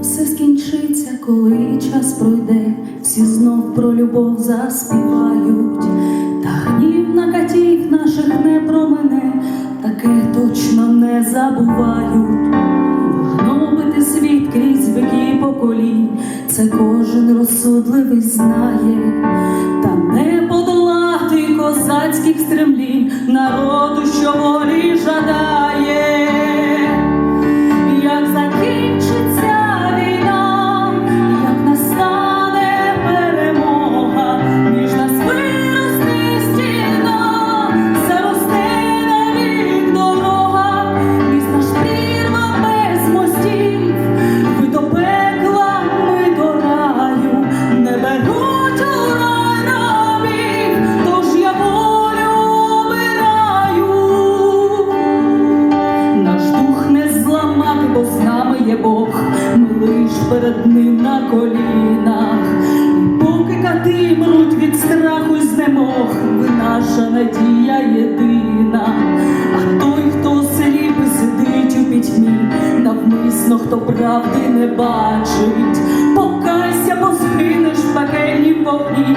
все скінчиться, коли час пройде, всі знов про любов заспівають, та гнів на катів наших не промене, таке точно не забувають. Гнобити світ крізь віки поколінь, це кожен розсудливий знає, та не подолати козацьких стремлінь народу, що волі лиш перед ним на колінах. Поки кати мруть від страху й знемог, ви наша надія єдина. А той, хто сліпий сидить у пітьмі, навмисно, хто правди не бачить, покайся, бо згинеш в пекельній вогні,